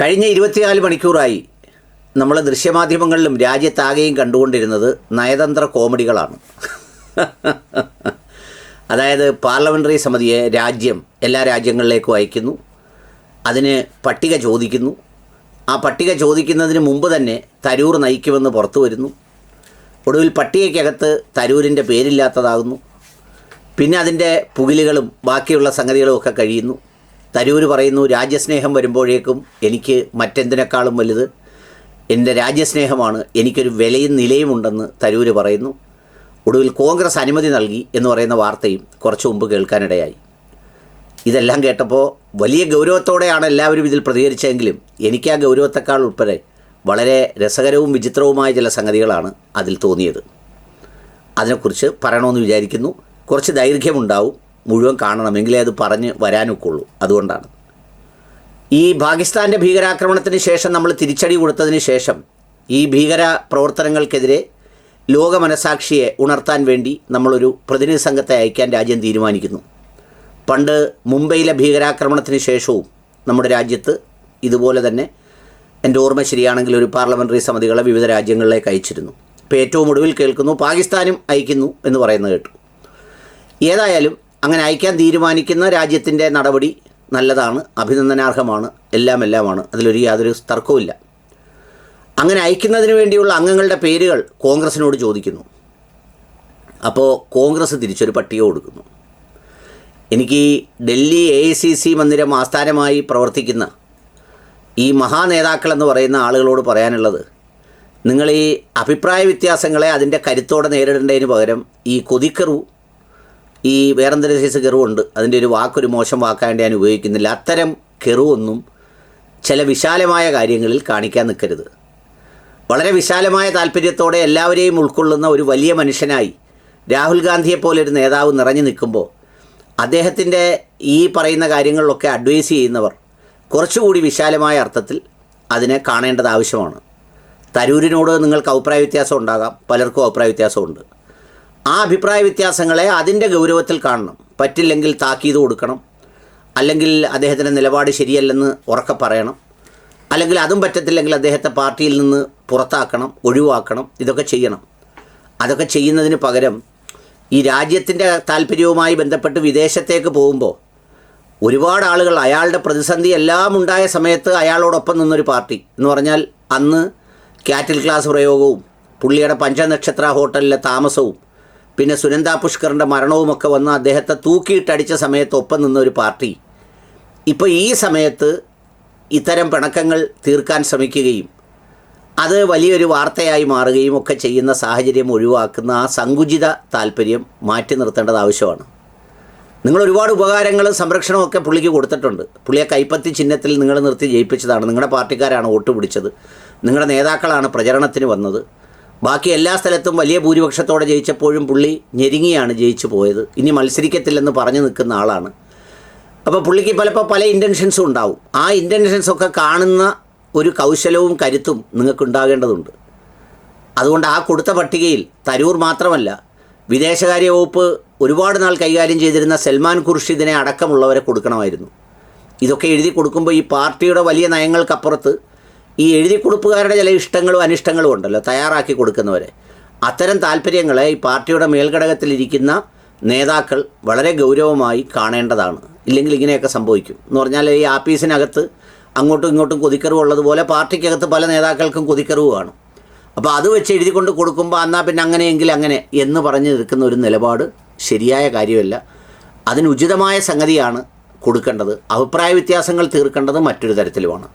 കഴിഞ്ഞ ഇരുപത്തിനാല് മണിക്കൂറായി നമ്മൾ ദൃശ്യമാധ്യമങ്ങളിലും രാജ്യത്താകെയും കണ്ടുകൊണ്ടിരുന്നത് നയതന്ത്ര കോമഡികളാണ്. അതായത് പാർലമെന്ററി സമിതിയെ രാജ്യം എല്ലാ രാജ്യങ്ങളിലേക്കും അയക്കുന്നു. അതിന് പട്ടിക ചോദിക്കുന്നു. ആ പട്ടിക ചോദിക്കുന്നതിന് മുമ്പ് തന്നെ തരൂർ നയിക്കുമെന്ന് പുറത്തു വരുന്നു. ഒടുവിൽ പട്ടികയ്ക്കകത്ത് തരൂരിന്റെ പേരില്ലാത്തതാകുന്നു. പിന്നെ അതിന്റെ പുകിലുകളും ബാക്കിയുള്ള സംഗതികളും ഒക്കെ കഴിയുന്നു. തരൂർ പറയുന്നു രാജ്യസ്നേഹം വരുമ്പോഴേക്കും എനിക്ക് മറ്റെന്തിനേക്കാളും വലുത്? എന്റെ രാജ്യസ്നേഹമാണ് എനിക്കൊരു വിലയും നിലയും ഉണ്ടെന്ന് തരൂർ പറയുന്നു. ഒടുവിൽ കോൺഗ്രസ് അനുമതി നൽകി എന്ന് പറയുന്ന വാർത്തയും കുറച്ച് മുമ്പ് കേൾക്കാനിടയായി. ഇതെല്ലാം കേട്ടപ്പോൾ വലിയ ഗൗരവത്തോടെയാണ് എല്ലാവരും ഇതിൽ പ്രതികരിച്ചതെങ്കിലും എനിക്ക് ആ ഗൗരവത്തെക്കാൾ ഉൾപ്പെടെ വളരെ രസകരവും വിചിത്രവുമായ ചില സംഗതികളാണ് അതിൽ തോന്നിയത്. അതിനെക്കുറിച്ച് പറയണമെന്ന് വിചാരിക്കുന്നു. കുറച്ച് ദൈർഘ്യമുണ്ടാവും. മുഴുവൻ കാണണമെങ്കിലേ അത് പറഞ്ഞ് വരാനൊക്കുള്ളൂ. അതുകൊണ്ടാണ്. ഈ പാകിസ്ഥാന്റെ ഭീകരാക്രമണത്തിന് ശേഷം നമ്മൾ തിരിച്ചടി കൊടുത്തതിന് ശേഷം ഈ ഭീകര പ്രവർത്തനങ്ങൾക്കെതിരെ ലോക മനസാക്ഷിയെ ഉണർത്താൻ വേണ്ടി നമ്മളൊരു പ്രതിനിധി സംഘത്തെ അയക്കാൻ രാജ്യം തീരുമാനിക്കുന്നു. പണ്ട് മുംബൈയിലെ ഭീകരാക്രമണത്തിന് ശേഷവും നമ്മുടെ രാജ്യത്ത് ഇതുപോലെ തന്നെ എന്റെ ഓർമ്മ ശരിയാണെങ്കിൽ ഒരു പാർലമെന്ററി സമിതികളെ വിവിധ രാജ്യങ്ങളിലേക്ക് അയച്ചിരുന്നു. ഇപ്പോൾ ഏറ്റവും ഒടുവിൽ കേൾക്കുന്നു പാകിസ്ഥാനും അയക്കുന്നു എന്ന് പറയുന്നത് കേട്ടു. ഏതായാലും അങ്ങനെ അയക്കാൻ തീരുമാനിക്കുന്ന രാജ്യത്തിന്റെ നടപടി നല്ലതാണ് അഭിനന്ദനാർഹമാണ് എല്ലാം എല്ലാമാണ് അതിലൊരു യാതൊരു തർക്കവുമില്ല. അങ്ങനെ അയക്കുന്നതിന് വേണ്ടിയുള്ള അംഗങ്ങളുടെ പേരുകൾ കോൺഗ്രസിനോട് ചോദിക്കുന്നു. അപ്പോൾ കോൺഗ്രസ് തിരിച്ചൊരു പട്ടിക കൊടുക്കുന്നു. എനിക്ക് Delhi A I C C മന്ദിരം ആസ്ഥാനമായി പ്രവർത്തിക്കുന്ന ഈ മഹാനേതാക്കൾ എന്ന് പറയുന്ന ആളുകളോട് പറയാനുള്ളത് നിങ്ങൾ ഈ അഭിപ്രായ വ്യത്യാസങ്ങളെ അതിന്റെ കരുത്തോടെ നേരിടേണ്ടതിന് പകരം ഈ കൊതിക്കറു ഈ വേറെന്തൊരു സൈസ് കെറുവുണ്ട്. അതിന്റെ ഒരു വാക്കൊരു മോശം വാക്കാണ്ട് ഞാൻ ഉപയോഗിക്കുന്നില്ല. അത്തരം കെറുവൊന്നും ചില വിശാലമായ കാര്യങ്ങളിൽ കാണിക്കാൻ നിൽക്കരുത്. വളരെ വിശാലമായ താല്പര്യത്തോടെ എല്ലാവരെയും ഉൾക്കൊള്ളുന്ന ഒരു വലിയ മനുഷ്യനായി രാഹുൽ ഗാന്ധിയെപ്പോലെ ഒരു നേതാവ് നിറഞ്ഞു നിൽക്കുമ്പോൾ അദ്ദേഹത്തിന്റെ ഈ പറയുന്ന കാര്യങ്ങളിലൊക്കെ അഡ്വൈസ് ചെയ്യുന്നവർ കുറച്ചുകൂടി വിശാലമായ അർത്ഥത്തിൽ അതിനെ കാണേണ്ടത് ആവശ്യമാണ്. തരൂരിനോട് നിങ്ങൾക്ക് അഭിപ്രായ വ്യത്യാസം ഉണ്ടാകാം. പലർക്കും അഭിപ്രായ വ്യത്യാസമുണ്ട്. ആ അഭിപ്രായ വ്യത്യാസങ്ങളെ അതിന്റെ ഗൗരവത്തിൽ കാണണം. പറ്റില്ലെങ്കിൽ താക്കീത് കൊടുക്കണം. അല്ലെങ്കിൽ അദ്ദേഹത്തിന്റെ നിലപാട് ശരിയല്ലെന്ന് ഉറക്കെ പറയണം. അല്ലെങ്കിൽ അതും പറ്റത്തില്ലെങ്കിൽ അദ്ദേഹത്തെ പാർട്ടിയിൽ നിന്ന് പുറത്താക്കണം ഒഴിവാക്കണം ഇതൊക്കെ ചെയ്യണം. അതൊക്കെ ചെയ്യുന്നതിന് പകരം ഈ രാജ്യത്തിന്റെ താല്പര്യവുമായി ബന്ധപ്പെട്ട് വിദേശത്തേക്ക് പോകുമ്പോൾ ഒരുപാട് ആളുകൾ അയാളുടെ പ്രതിസന്ധി എല്ലാം ഉണ്ടായ സമയത്ത് അയാളോടൊപ്പം നിന്നൊരു പാർട്ടി. എന്ന് പറഞ്ഞാൽ അന്ന് കാറ്റിൽ ക്ലാസ് പ്രയോഗവും പുള്ളിയുടെ പഞ്ചനക്ഷത്ര ഹോട്ടലിലെ താമസവും പിന്നെ സുനന്ദ പുഷ്കറിന്റെ മരണവുമൊക്കെ വന്ന് അദ്ദേഹത്തെ തൂക്കിയിട്ടടിച്ച സമയത്ത് ഒപ്പം നിന്ന ഒരു പാർട്ടി. ഇപ്പോൾ ഈ സമയത്ത് ഇത്തരം പിണക്കങ്ങൾ തീർക്കാൻ ശ്രമിക്കുകയും അത് വലിയൊരു വാർത്തയായി മാറുകയും ഒക്കെ ചെയ്യുന്ന സാഹചര്യം ഒഴിവാക്കുന്ന ആ സങ്കുചിത താല്പര്യം മാറ്റി നിർത്തേണ്ടത് ആവശ്യമാണ്. നിങ്ങൾ ഒരുപാട് ഉപകാരങ്ങളും സംരക്ഷണവും ഒക്കെ പുള്ളിക്ക് കൊടുത്തിട്ടുണ്ട്. പുള്ളിയെ കൈപ്പത്തി ചിഹ്നത്തിൽ നിങ്ങൾ നിർത്തി ജയിപ്പിച്ചതാണ്. നിങ്ങളുടെ പാർട്ടിക്കാരാണ് വോട്ട് പിടിച്ചത്. നിങ്ങളുടെ നേതാക്കളാണ് പ്രചരണത്തിന് വന്നത്. ബാക്കി എല്ലാ സ്ഥലത്തും വലിയ ഭൂരിപക്ഷത്തോടെ ജയിച്ചപ്പോഴും പുള്ളി ഞെരുങ്ങിയാണ് ജയിച്ചു പോയത്. ഇനി മത്സരിക്കത്തില്ലെന്ന് പറഞ്ഞു നിൽക്കുന്ന ആളാണ്. അപ്പോൾ പുള്ളിക്ക് പലപ്പോൾ പല ഇന്റൻഷൻസും ഉണ്ടാവും. ആ ഇന്റൻഷൻസൊക്കെ കാണുന്ന ഒരു കൗശലവും കരുത്തും നിങ്ങൾക്കുണ്ടാകേണ്ടതുണ്ട് അതുകൊണ്ട് ആ കൊടുത്ത പട്ടികയിൽ തരൂർ മാത്രമല്ല വിദേശകാര്യ വകുപ്പ് ഒരുപാട് നാൾ കൈകാര്യം ചെയ്തിരുന്ന സൽമാൻ ഖുർഷിദിനെ അടക്കമുള്ളവരെ കൊടുക്കണമായിരുന്നു. ഇതൊക്കെ എഴുതി കൊടുക്കുമ്പോൾ ഈ പാർട്ടിയുടെ വലിയ നയങ്ങൾക്കപ്പുറത്ത് ഈ എഴുതി കൊടുപ്പുകാരുടെ ചില ഇഷ്ടങ്ങളും അനിഷ്ടങ്ങളും ഉണ്ടല്ലോ തയ്യാറാക്കി കൊടുക്കുന്നവരെ. അത്തരം താല്പര്യങ്ങളെ ഈ പാർട്ടിയുടെ മേൽഘടകത്തിലിരിക്കുന്ന നേതാക്കൾ വളരെ ഗൗരവമായി കാണേണ്ടതാണ്. ഇല്ലെങ്കിൽ ഇങ്ങനെയൊക്കെ സംഭവിക്കും. എന്ന് പറഞ്ഞാൽ ഈ ആപ്പീസിനകത്ത് അങ്ങോട്ടും ഇങ്ങോട്ടും കൊതിക്കറിവ് ഉള്ളതുപോലെ പാർട്ടിക്കകത്ത് പല നേതാക്കൾക്കും കൊതിക്കറിവ് കാണും. അപ്പോൾ അത് വെച്ച് എഴുതി കൊണ്ട് കൊടുക്കുമ്പോൾ എന്നാൽ പിന്നെ അങ്ങനെയെങ്കിൽ അങ്ങനെ എന്ന് പറഞ്ഞ് നിൽക്കുന്ന ഒരു നിലപാട് ശരിയായ കാര്യമല്ല. അതിന് ഉചിതമായ സംഗതിയാണ് കൊടുക്കേണ്ടത്. അഭിപ്രായ വ്യത്യാസങ്ങൾ തീർക്കേണ്ടത് മറ്റൊരു തരത്തിലുമാണ്.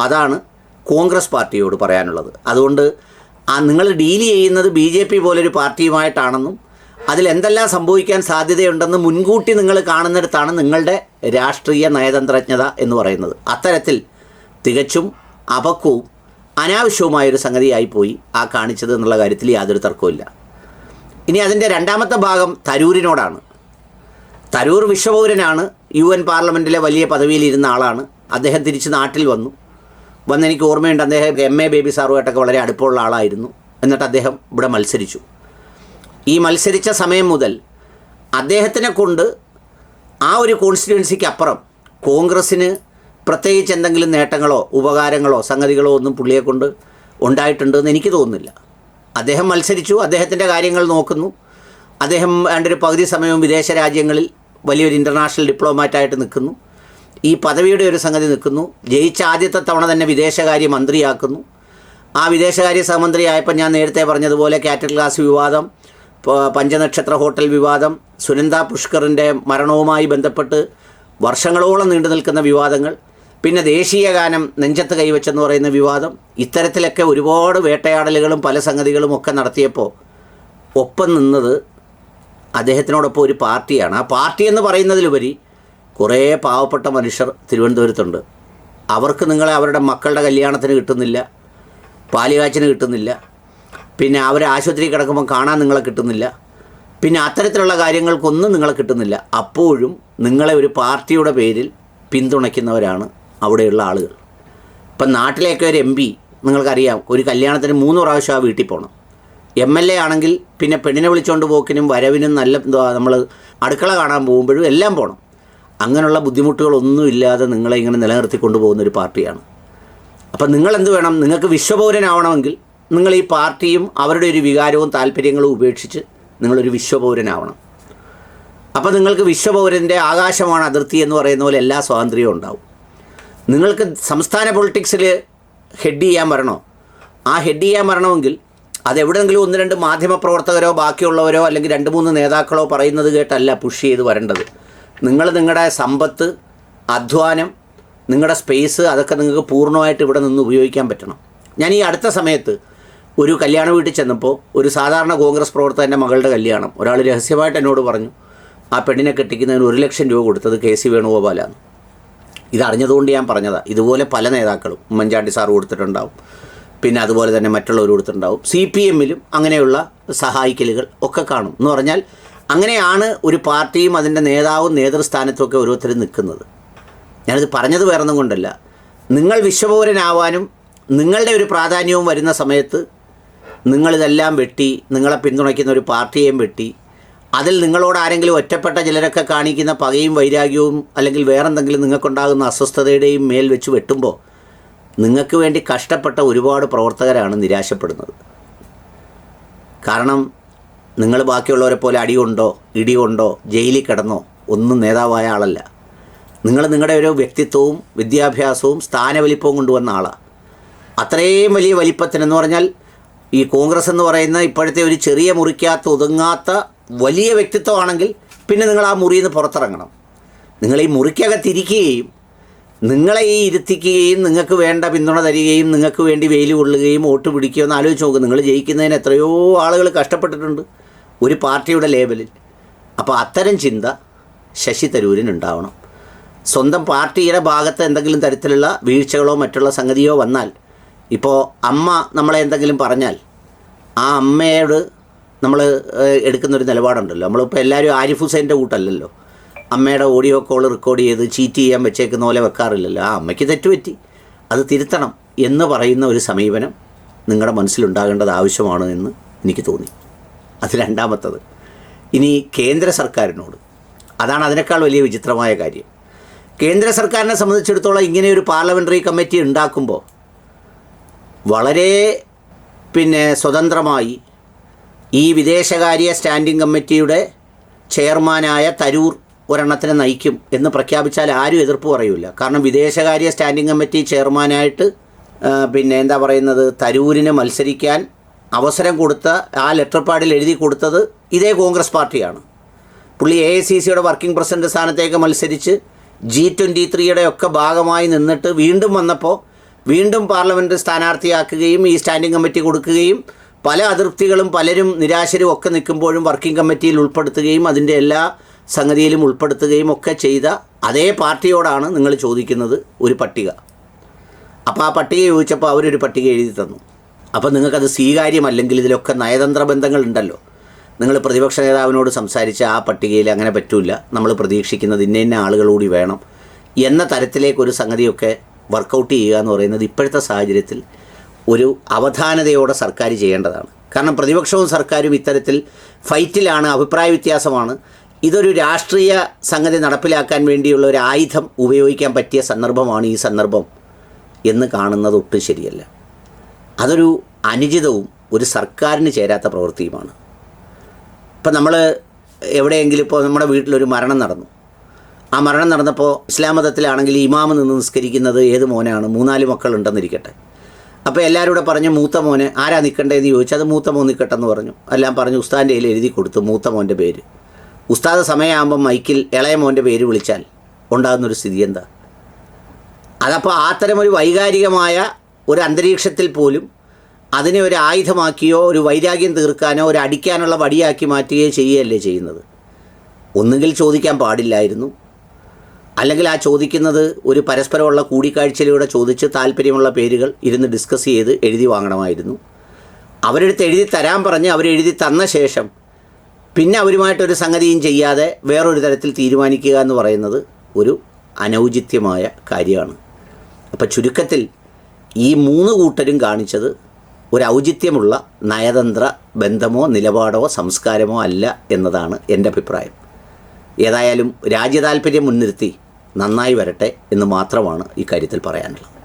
അതാണ് കോൺഗ്രസ് പാർട്ടിയോട് പറയാനുള്ളത്. അതുകൊണ്ട് ആ നിങ്ങൾ ഡീൽ ചെയ്യുന്നത് ബി ജെ പി പോലൊരു പാർട്ടിയുമായിട്ടാണെന്നും അതിൽ എന്തെല്ലാം സംഭവിക്കാൻ സാധ്യതയുണ്ടെന്ന് മുൻകൂട്ടി നിങ്ങൾ കാണുന്നിടത്താണ് നിങ്ങളുടെ രാഷ്ട്രീയ നയതന്ത്രജ്ഞത എന്ന് പറയുന്നത്. അത്തരത്തിൽ തികച്ചും അപക്വവും അനാവശ്യവുമായൊരു സംഗതിയായിപ്പോയി ആ കാണിച്ചത് എന്നുള്ള കാര്യത്തിൽ യാതൊരു തർക്കവുമില്ല. ഇനി അതിന്റെ രണ്ടാമത്തെ ഭാഗം തരൂരിനോടാണ്. തരൂർ വിശ്വപൗരനാണ് യു എൻ പാർലമെന്റിലെ വലിയ പദവിയിലിരുന്ന ആളാണ്. അദ്ദേഹം തിരിച്ച് നാട്ടിൽ വന്നു. വന്ന് എനിക്ക് ഓർമ്മയുണ്ട് അദ്ദേഹം എം എ ബേബി സാറുമായിട്ടൊക്കെ വളരെ അടുപ്പമുള്ള ആളായിരുന്നു. എന്നിട്ട് അദ്ദേഹം ഇവിടെ മത്സരിച്ചു. ഈ മത്സരിച്ച സമയം മുതൽ അദ്ദേഹത്തിനെ കൊണ്ട് ആ ഒരു കോൺസ്റ്റിറ്റ്യുവൻസിക്ക് അപ്പുറം കോൺഗ്രസ്സിന് പ്രത്യേകിച്ച് എന്തെങ്കിലും നേട്ടങ്ങളോ ഉപകാരങ്ങളോ സംഗതികളോ ഒന്നും പുള്ളിയെ കൊണ്ട് ഉണ്ടായിട്ടുണ്ടെന്ന് എനിക്ക് തോന്നുന്നില്ല. അദ്ദേഹം മത്സരിച്ചു അദ്ദേഹത്തിന്റെ കാര്യങ്ങൾ നോക്കുന്നു. അദ്ദേഹം വേണ്ടൊരു പകുതി സമയവും വിദേശ രാജ്യങ്ങളിൽ വലിയൊരു ഇന്റർനാഷണൽ ഡിപ്ലോമാറ്റായിട്ട് നിൽക്കുന്നു. ഈ പദവിയുടെ ഒരു സംഗതി നിൽക്കുന്നു. ജയിച്ച ആദ്യത്തെ തവണ തന്നെ വിദേശകാര്യ മന്ത്രിയാക്കുന്നു. ആ വിദേശകാര്യ സഹമന്ത്രിയായപ്പോൾ ഞാൻ നേരത്തെ പറഞ്ഞതുപോലെ കാറ്റൽ ക്ലാസ് വിവാദം പഞ്ചനക്ഷത്ര ഹോട്ടൽ വിവാദം സുനന്ദ പുഷ്കറിന്റെ മരണവുമായി ബന്ധപ്പെട്ട് വർഷങ്ങളോളം നീണ്ടു നിൽക്കുന്ന വിവാദങ്ങൾ പിന്നെ ദേശീയ ഗാനം നെഞ്ചത്ത് കൈവച്ചെന്ന് പറയുന്ന വിവാദം ഇത്തരത്തിലൊക്കെ ഒരുപാട് വേട്ടയാടലുകളും പല സംഗതികളും ഒക്കെ നടത്തിയപ്പോൾ ഒപ്പം നിന്നത് അദ്ദേഹത്തിനോടൊപ്പം ഒരു പാർട്ടിയാണ്. ആ പാർട്ടി എന്ന് പറയുന്നതിലുപരി കുറേ പാവപ്പെട്ട മനുഷ്യർ തിരുവനന്തപുരത്തുണ്ട്. അവർക്ക് നിങ്ങളെ അവരുടെ മക്കളുടെ കല്യാണത്തിന് കിട്ടുന്നില്ല പാലികാച്ചിന് കിട്ടുന്നില്ല പിന്നെ അവർ ആശുപത്രി കിടക്കുമ്പോൾ കാണാൻ നിങ്ങളെ കിട്ടുന്നില്ല പിന്നെ അത്തരത്തിലുള്ള കാര്യങ്ങൾക്കൊന്നും നിങ്ങളെ കിട്ടുന്നില്ല. അപ്പോഴും നിങ്ങളെ ഒരു പാർട്ടിയുടെ പേരിൽ പിന്തുണയ്ക്കുന്നവരാണ് അവിടെയുള്ള ആളുകൾ. ഇപ്പം നാട്ടിലേക്ക് ഒരു എം പി നിങ്ങൾക്കറിയാം ഒരു കല്യാണത്തിന് മൂന്ന് പ്രാവശ്യം ആ വീട്ടിൽ പോകണം എം എൽ എ ആണെങ്കിൽ പിന്നെ പെണ്ണിനെ വിളിച്ചുകൊണ്ട് പോക്കിനും വരവിനും നല്ല നമ്മൾ അടുക്കള കാണാൻ പോകുമ്പോഴും എല്ലാം പോകണം അങ്ങനെയുള്ള ബുദ്ധിമുട്ടുകളൊന്നുമില്ലാതെ നിങ്ങളെ ഇങ്ങനെ നിലനിർത്തി കൊണ്ടുപോകുന്ന ഒരു പാർട്ടിയാണ്. അപ്പം നിങ്ങൾ എന്ത് വേണം? നിങ്ങൾക്ക് വിശ്വപൗരനാവണമെങ്കിൽ നിങ്ങൾ ഈ പാർട്ടിയും അവരുടെ ഒരു വികാരവും താല്പര്യങ്ങളും ഉപേക്ഷിച്ച് നിങ്ങളൊരു വിശ്വപൗരനാവണം. അപ്പോൾ നിങ്ങൾക്ക് വിശ്വപൗരന്റെ ആകാശമാണ് അതിർത്തി എന്ന് പറയുന്ന പോലെ എല്ലാ സ്വാതന്ത്ര്യവും ഉണ്ടാവും. നിങ്ങൾക്ക് സംസ്ഥാന പൊളിറ്റിക്സിൽ ഹെഡ് ചെയ്യാൻ വരണോ? ആ ഹെഡ് ചെയ്യാൻ വരണമെങ്കിൽ അതെവിടെയെങ്കിലും ഒന്ന് രണ്ട് മാധ്യമപ്രവർത്തകരോ ബാക്കിയുള്ളവരോ അല്ലെങ്കിൽ രണ്ട് മൂന്ന് നേതാക്കളോ പറയുന്നത് കേട്ടല്ല പുഷ് ചെയ്ത് വരേണ്ടത്. നിങ്ങൾ നിങ്ങളുടെ സമ്പത്ത് അധ്വാനം നിങ്ങളുടെ സ്പേസ് അതൊക്കെ നിങ്ങൾക്ക് പൂർണമായിട്ട് ഇവിടെ നിന്ന് ഉപയോഗിക്കാൻ പറ്റണം. ഞാൻ ഈ അടുത്ത സമയത്ത് ഒരു കല്യാണ വീട്ടിൽ ചെന്നപ്പോൾ ഒരു സാധാരണ കോൺഗ്രസ് പ്രവർത്തകന്റെ മകളുടെ കല്യാണം. ഒരാൾ രഹസ്യമായിട്ട് എന്നോട് പറഞ്ഞു ആ പെണ്ണിനെ കെട്ടിക്കുന്നതിന് ഒരു ലക്ഷം രൂപ കൊടുത്തത് കെ സി വേണുഗോപാലാണ്. ഇതറിഞ്ഞതുകൊണ്ട് ഞാൻ പറഞ്ഞതാണ് ഇതുപോലെ പല നേതാക്കളും ഉമ്മൻചാണ്ടി സാർ കൊടുത്തിട്ടുണ്ടാവും. പിന്നെ അതുപോലെ തന്നെ മറ്റുള്ളവർ കൊടുത്തിട്ടുണ്ടാവും. സി പി എമ്മിലും അങ്ങനെയുള്ള സഹായിക്കലുകൾ ഒക്കെ കാണും. എന്ന് പറഞ്ഞാൽ അങ്ങനെയാണ് ഒരു പാർട്ടിയും അതിന്റെ നേതാവും നേതൃസ്ഥാനത്തുമൊക്കെ ഓരോരുത്തരും നിൽക്കുന്നത്. ഞാനിത് പറഞ്ഞത് വേറൊന്നും കൊണ്ടല്ല. നിങ്ങൾ വിശ്വപൗരനാവാനും നിങ്ങളുടെ ഒരു പ്രാധാന്യവും വരുന്ന സമയത്ത് നിങ്ങളിതെല്ലാം വെട്ടി നിങ്ങളെ പിന്തുണയ്ക്കുന്ന ഒരു പാർട്ടിയെയും വെട്ടി അതിൽ നിങ്ങളോട് ആരെങ്കിലും ഒറ്റപ്പെട്ട ചിലരൊക്കെ കാണിക്കുന്ന പകയും വൈരാഗ്യവും അല്ലെങ്കിൽ വേറെന്തെങ്കിലും നിങ്ങൾക്കുണ്ടാകുന്ന അസ്വസ്ഥതയുടെയും മേൽ വെച്ച് വെട്ടുമ്പോൾ നിങ്ങൾക്ക് വേണ്ടി കഷ്ടപ്പെട്ട ഒരുപാട് പ്രവർത്തകരാണ് നിരാശപ്പെടുന്നത്. കാരണം നിങ്ങൾ ബാക്കിയുള്ളവരെ പോലെ അടി കൊണ്ടോ ഇടി കൊണ്ടോ ജയിലിൽ കിടന്നോ ഒന്നും നേതാവായ ആളല്ല. നിങ്ങൾ നിങ്ങളുടെ ഒരു വ്യക്തിത്വവും വിദ്യാഭ്യാസവും സ്ഥാനവലിപ്പവും കൊണ്ടുവന്ന ആളാണ് അത്രയും വലിയ വലിപ്പത്തിനെന്ന് പറഞ്ഞാൽ ഈ കോൺഗ്രസ് എന്ന് പറയുന്ന ഇപ്പോഴത്തെ ഒരു ചെറിയ മുറിക്കകത്ത് ഒതുങ്ങാത്ത വലിയ വ്യക്തിത്വമാണെങ്കിൽ പിന്നെ നിങ്ങൾ ആ മുറിയിൽ നിന്ന് പുറത്തിറങ്ങണം. നിങ്ങൾ ഈ മുറിക്കകത്തിരിക്കുകയും നിങ്ങളെ ഈ ഇരുത്തിക്കുകയും നിങ്ങൾക്ക് വേണ്ട പിന്തുണ തരികയും നിങ്ങൾക്ക് വേണ്ടി വെയിൽ കൊള്ളുകയും വോട്ട് പിടിക്കുകയും ഒന്ന് ആലോചിച്ച് നോക്കും. നിങ്ങൾ ജയിക്കുന്നതിന് എത്രയോ ആളുകൾ കഷ്ടപ്പെട്ടിട്ടുണ്ട്. ഒരു പാർട്ടിയുടെ ലേബലിൽ. അപ്പോൾ അത്തരം ചിന്ത ശശി തരൂരിനുണ്ടാവണം. സ്വന്തം പാർട്ടിയുടെ ഭാഗത്ത് എന്തെങ്കിലും തരത്തിലുള്ള വീഴ്ചകളോ മറ്റുള്ള സംഗതിയോ വന്നാൽ ഇപ്പോൾ അമ്മ നമ്മളെ എന്തെങ്കിലും പറഞ്ഞാൽ ആ അമ്മയോട് നമ്മൾ എടുക്കുന്നൊരു നിലപാടുണ്ടല്ലോ. നമ്മളിപ്പോൾ എല്ലാവരും ആരിഫ് ഹുസൈന്റെ കൂട്ടല്ലല്ലോ. അമ്മയുടെ ഓഡിയോ കോൾ റെക്കോർഡ് ചെയ്ത് ചീറ്റ് ചെയ്യാൻ വെച്ചേക്കുന്ന പോലെ വെക്കാറില്ലല്ലോ. ആ അമ്മയ്ക്ക് തെറ്റുപറ്റി. അത് തിരുത്തണം എന്ന് പറയുന്ന ഒരു സമീപനം നിങ്ങളുടെ മനസ്സിലുണ്ടാകേണ്ടത് ആവശ്യമാണ് എന്ന് എനിക്ക് തോന്നി. അത് രണ്ടാമത്തത്. ഇനി കേന്ദ്ര സർക്കാരിനോട്. അതാണ് അതിനേക്കാൾ വലിയ വിചിത്രമായ കാര്യം. കേന്ദ്ര സർക്കാരിനെ സംബന്ധിച്ചിടത്തോളം ഇങ്ങനെ ഒരു പാർലമെന്ററി കമ്മിറ്റി ഉണ്ടാക്കുമ്പോൾ വളരെ പിന്നെ സ്വതന്ത്രമായി ഈ വിദേശകാര്യ സ്റ്റാൻഡിംഗ് കമ്മിറ്റിയുടെ ചെയർമാനായ തരൂർ ഒരെണ്ണത്തിനെ നയിക്കും എന്ന് പ്രഖ്യാപിച്ചാൽ ആരും എതിർപ്പ് പറയൂല. കാരണം വിദേശകാര്യ സ്റ്റാൻഡിംഗ് കമ്മിറ്റി ചെയർമാനായിട്ട് പിന്നെ എന്താ പറയുന്നത് തരൂരിനെ മത്സരിക്കാൻ അവസരം കൊടുത്ത ആ ലെറ്റർ പാഡിൽ എഴുതി കൊടുത്തത് ഇതേ കോൺഗ്രസ് പാർട്ടിയാണ്. പുള്ളി എ ഐ സി സിയുടെ വർക്കിംഗ് പ്രസിഡന്റ് സ്ഥാനത്തേക്ക് മത്സരിച്ച് ജി ട്വന്റി ത്രീയുടെ ഒക്കെ ഭാഗമായി നിന്നിട്ട് വീണ്ടും വന്നപ്പോൾ വീണ്ടും പാർലമെന്റ് സ്ഥാനാർത്ഥിയാക്കുകയും ഈ സ്റ്റാൻഡിംഗ് കമ്മിറ്റി കൊടുക്കുകയും പല അതൃപ്തികളും പലരും നിരാശരും ഒക്കെ നിൽക്കുമ്പോഴും വർക്കിംഗ് കമ്മിറ്റിയിൽ ഉൾപ്പെടുത്തുകയും അതിന്റെ എല്ലാ സംഗതിയിലും ഉൾപ്പെടുത്തുകയും ഒക്കെ ചെയ്ത അതേ പാർട്ടിയോടാണ് നിങ്ങൾ ചോദിക്കുന്നത് ഒരു പട്ടിക. അപ്പോൾ ആ പട്ടിക ചോദിച്ചപ്പോൾ അവരൊരു പട്ടിക എഴുതി തന്നു. അപ്പോൾ നിങ്ങൾക്കത് സ്വീകാര്യമല്ലെങ്കിൽ ഇതിലൊക്കെ നയതന്ത്ര ബന്ധങ്ങളുണ്ടല്ലോ നിങ്ങൾ പ്രതിപക്ഷ നേതാവിനോട് സംസാരിച്ച ആ പട്ടികയിൽ അങ്ങനെ പറ്റൂല. നമ്മൾ പ്രതീക്ഷിക്കുന്നത് ഇന്ന ഇന്ന ആളുകൾ കൂടി വേണം എന്ന തരത്തിലേക്കൊരു സംഗതിയൊക്കെ വർക്കൗട്ട് ചെയ്യുക എന്ന് പറയുന്നത് ഇപ്പോഴത്തെ സാഹചര്യത്തിൽ ഒരു അവധാനതയോടെ സർക്കാർ ചെയ്യേണ്ടതാണ്. കാരണം പ്രതിപക്ഷവും സർക്കാരും ഇത്തരത്തിൽ ഫൈറ്റിലാണ് അഭിപ്രായ വ്യത്യാസമാണ്. ഇതൊരു രാഷ്ട്രീയ സംഗതി നടപ്പിലാക്കാൻ വേണ്ടിയുള്ള ഒരു ആയുധം ഉപയോഗിക്കാൻ പറ്റിയ സന്ദർഭമാണ് ഈ സന്ദർഭം എന്ന് കാണുന്നത് ഒട്ടും ശരിയല്ല. അതൊരു അനുചിതവും ഒരു സർക്കാരിന് ചേരാത്ത പ്രവൃത്തിയുമാണ്. ഇപ്പം നമ്മൾ എവിടെയെങ്കിലും ഇപ്പോൾ നമ്മുടെ വീട്ടിലൊരു മരണം നടന്നു. ആ മരണം നടന്നപ്പോൾ ഇസ്ലാം മതത്തിലാണെങ്കിൽ ഇമാമ് നിന്ന് നിസ്കരിക്കുന്നത് ഏത് മോനാണ്? മൂന്നാൽ മക്കളുണ്ടെന്നിരിക്കട്ടെ. അപ്പോൾ എല്ലാവരും കൂടെ പറഞ്ഞു മൂത്ത മോനെ ആരാ നിൽക്കേണ്ടതെന്ന് ചോദിച്ചു അത് മൂത്ത മോൻ നിൽക്കട്ടെന്ന് പറഞ്ഞു. എല്ലാം പറഞ്ഞു ഉസ്താദിന്റെ കയ്യിൽ എഴുതി കൊടുത്തു മൂത്ത മോന്റെ പേര്. ഉസ്താദ് സമയമാകുമ്പം മൈക്കിൽ ഇളയ മോന്റെ പേര് വിളിച്ചാൽ ഉണ്ടാകുന്നൊരു സ്ഥിതി എന്താ? അതപ്പോൾ അത്തരമൊരു വൈകാരികമായ ഒരു അന്തരീക്ഷത്തിൽ പോലും അതിനെ ഒരു ആയുധമാക്കിയോ ഒരു വൈരാഗ്യം തീർക്കാനോ ഒരു അടിക്കാനുള്ള വടിയാക്കി മാറ്റുകയോ ചെയ്യുകയല്ലേ ചെയ്യുന്നത്? ഒന്നുകിൽ ചോദിക്കാൻ പാടില്ലായിരുന്നു. അല്ലെങ്കിൽ ആ ചോദിക്കുന്നത് ഒരു പരസ്പരമുള്ള കൂടിക്കാഴ്ചയിലൂടെ ചോദിച്ച് താല്പര്യമുള്ള പേരുകൾ ഇരുന്ന് ഡിസ്കസ് ചെയ്ത് എഴുതി വാങ്ങണമായിരുന്നു. അവരെടുത്ത് എഴുതി തരാൻ പറഞ്ഞ് അവരെഴുതി തന്ന ശേഷം പിന്നെ അവരുമായിട്ടൊരു സംഗതിയും ചെയ്യാതെ വേറൊരു തരത്തിൽ തീരുമാനിക്കുക എന്ന് പറയുന്നത് ഒരു അനൗചിത്യമായ കാര്യമാണ്. അപ്പോൾ ചുരുക്കത്തിൽ ഈ മൂന്ന് കൂട്ടരും കാണിച്ചത് ഒരു ഔചിത്യമുള്ള നയതന്ത്ര ബന്ധമോ നിലപാടോ സംസ്കാരമോ അല്ല എന്നതാണ് എന്റെ അഭിപ്രായം. ഏതായാലും രാജ്യതാൽപര്യം മുൻനിർത്തി നന്നായി വരട്ടെ എന്ന് മാത്രമാണ് ഇക്കാര്യത്തിൽ പറയാനുള്ളത്.